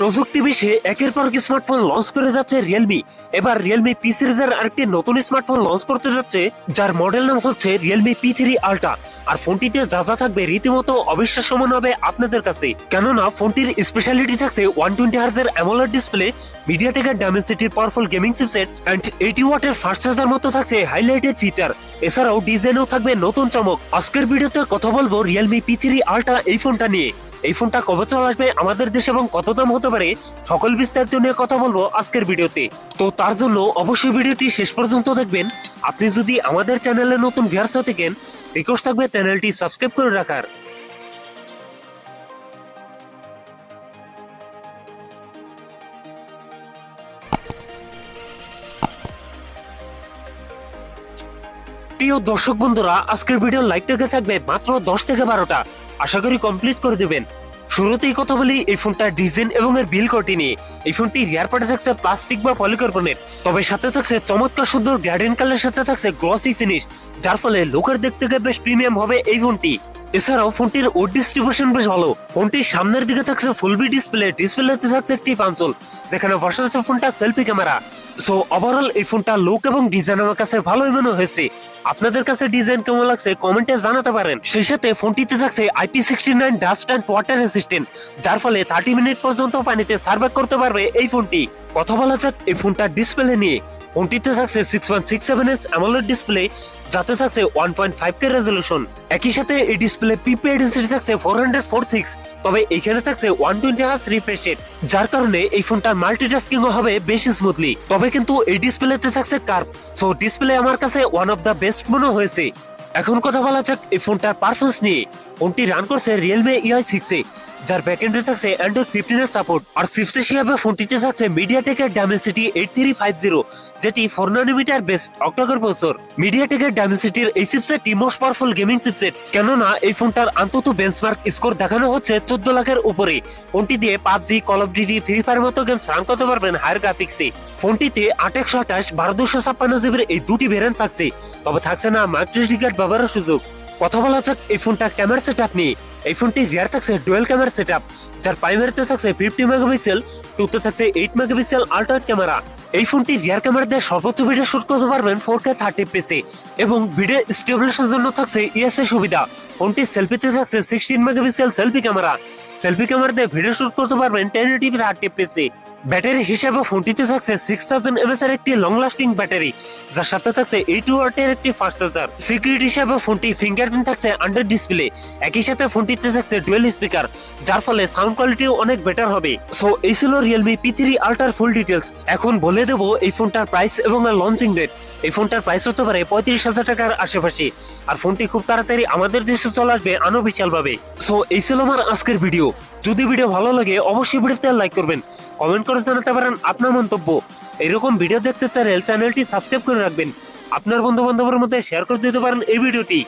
প্রযুক্তি বিশ্বে একের পর স্মার্টফোন লঞ্চ করে যাচ্ছে রিয়েলমি এবার রিয়েলমি পি সিরিজের আরেকটি নতুন স্মার্টফোন লঞ্চ করতে যাচ্ছে, যার মডেল নাম হচ্ছে রিয়েলমি পি থ্রি আলট্রা আর ফোনটিতে যা যা থাকবে রীতিমতো অবিশ্বাস্য হবে আপনাদের কাছে। কেননা ফোনটির স্পেশালিটি থাকছে ওয়ান টোয়েন্টি হার্জের অ্যামোলার ডিসপ্লে মিডিয়াটেকের ডায়মেন্সিটির powerful gaming chipset and eighty ওয়াটের ফাস্ট চার্জার মতো থাকছে হাইলাইটেড ফিচার এছাড়াও ডিজাইনেও থাকবে নতুন চমক। আজকের ভিডিওতে কথা বলব রিয়েলমি পি থ্রি আলট্রা এই ফোনটা নিয়ে। এই ফোনটা কবে চলে আসবে আমাদের দেশে এবং কত দাম হতে পারে সকল বিস্তারিত নিয়ে কথা বলব আজকের ভিডিওতে। তো তার জন্য অবশ্যই ভিডিওটি শেষ পর্যন্ত দেখবেন। আপনি যদি আমাদের চ্যানেলে নতুন ভিয়ার্স হয়ে থাকেন রিকোয়েস্ট থাকবে চ্যানেলটি সাবস্ক্রাইব করে রাখার। প্রিয় দর্শক বন্ধুরা, আজকের ভিডিও লাইকটাকে থাকবে মাত্র দশ থেকে বারোটা। আশা করি কমপ্লিট করে দেবেন। শুরুতেই কথা বলি এই ফোনটার ডিজাইন এবং এর বিল কোয়ালিটি নিয়ে। এই ফোনটি রিয়ার পার্টে থাকছে প্লাস্টিক বা পলিকার্বনেট তবে সাথে থাকছে চমৎকার সুন্দর গার্ডেন কালারের সাথে থাকছে গ্লসি ফিনিশ যার ফলে লোকের দেখতে গিয়ে বেশ প্রিমিয়াম হবে এই ফোনটি এছাড়াও ফোনটির ওড ডিস্ট্রিবিউশন বেশ ভালো। ফোনটির সামনের দিকে থাকছে ফুল বি ডিসপ্লে ডিসপ্লে থাকছে একটি পাঞ্চল, যেখানে বসা ফোনটা সেলফি ক্যামেরা সো ওভারঅল এই ফোনটা লুক এবং ডিজাইন আমার কাছে ভালোই মনে হয়েছে। আপনাদের কাছে ডিজাইন কেমন লাগছে কমেন্টে জানাতে পারেন। সেই সাথে ফোনটিতে থাকছে IP sixty nine dust and water resistant যার ফলে থার্টি মিনিট পর্যন্ত পানিতে সার্ভাইভ করতে পারবে এই ফোনটি। কথা বলা যাক এই ফোনটার ডিসপ্লে নিয়ে। ফোনটিতে থাকছে six point six seven S AMOLED display যাতে থাকছে one point five K resolution একই সাথে এই ডিসপ্লে পিপি ডেন্সিটি থাকছে ফোর হান্ড্রেড ফোর সিক্স তবে এখানে থাকছে one twenty hertz refresh rate যার কারণে এই ফোনটার মাল্টিটাস্কিং হবে বেশ স্মুথলি তবে কিন্তু এই ডিসপ্লেতে থাকছে কার্ভ সো ডিসপ্লে আমার কাছে ওয়ান অফ দ্য বেস্ট মনে হয়েছে। এখন কথা বলা যাক এই ফোনটার পারফরমেন্স নিয়ে। ফোনটি রান করছে রিয়েলমি ইআই সিক্স যার ব্যাকএন্ডে থাকছে অ্যান্ড্রয়েড ফিফটিন এর সাপোর্ট আর সিক্সটি হিসাবে ফোনটিতে থাকছে মিডিয়াটেকের Dimensity eight three five zero যেটি four nanometer based octacore processor মিডিয়াটেকের ডায়মেন্সিটির এই চিপসেটটি মোস্ট পাওয়ারফুল গেমিং চিপসেট কেননা, এই ফোনটার অন্তত বেঞ্চমার্ক স্কোর দেখানো হচ্ছে চোদ্দ লাখের উপরে। ফোনটি দিয়ে PUBG call of duty free fire মতো গেমস রান করতে পারবেন হায়ার গ্রাফিক্সে ফোনটিতে আট একশো আঠাশ বারো দুশো ছাপ্পান্ন জিবির এই দুটি ভেরিয়েন্ট থাকছে। তবে থাকছে না মাইক্রোএসডি কার্ড ব্যবহারের সুযোগ। কথা বলা যাক এই ফোনটা ক্যামেরা সেট আপ নিয়ে। এই ফোনটি রিয়ার থাকছে ডুয়েল ক্যামেরা সেট যার প্রাইমারিতে থাকছে ফিফটি মেগাপিক্সেল টুতে থাকছে এইট মেগাপিক্সেল আল্ট্রাইট ক্যামেরা এই ফোনটি রিয়ার ক্যামেরা দিয়ে সর্বোচ্চ ভিডিও শুট করতে পারবেন ফোর কে থার্টি পিসে এবং ভিডিও স্টেবিলাইজেশনের জন্য থাকছে ইএসএ সুবিধা। ফোনটি সেলফিতে থাকছে sixteen megapixel selfie camera selfie camera দিয়ে ভিডিও শুট করতে পারবেন টেন এইটিপি থার্টি পিসে ব্যাটারি হিসেবে ফোনটিতে থাকছে সিক্স থাউজেন্ড এমএস এর একটি লং লাস্টিং ব্যাটারি যার সাথে থাকছে এইট ওয়াটের একটি ফাস্ট চার্জার সিকিউরিটি হিসেবে ফোনটি ফিঙ্গারপ্রিন্ট থাকছে আন্ডার ডিসপ্লে একই সাথে ফোনটিতে থাকছে ডুয়েল স্পিকার যার ফলে সাউন্ড কোয়ালিটিও অনেক বেটার হবে। সো এই ছিল রিয়েলমি পি থ্রি আল্ট্রার ফুল ডিটেলস এখন বলে দেবো এই ফোনটার প্রাইস এবং লঞ্চিং ডেট এই ফোনটার প্রাইস হতে পারে পঁয়ত্রিশ হাজার টাকার আশেপাশে। আর ফোনটি খুব তাড়াতাড়ি আমাদের দেশে চলে আসবে ভাবে সো এই ছিল আমার আজকের ভিডিও যদি ভিডিও ভালো লাগে, অবশ্যই ভিডিওতে লাইক করবেন। কমেন্ট করে জানাতে পারেন আপনার মন্তব্য। এরকম ভিডিও দেখতে চাইলে চ্যানেলটি সাবস্ক্রাইব করে রাখবেন। আপনার বন্ধু বান্ধবের মধ্যে শেয়ার করে দিতে পারেন এই ভিডিওটি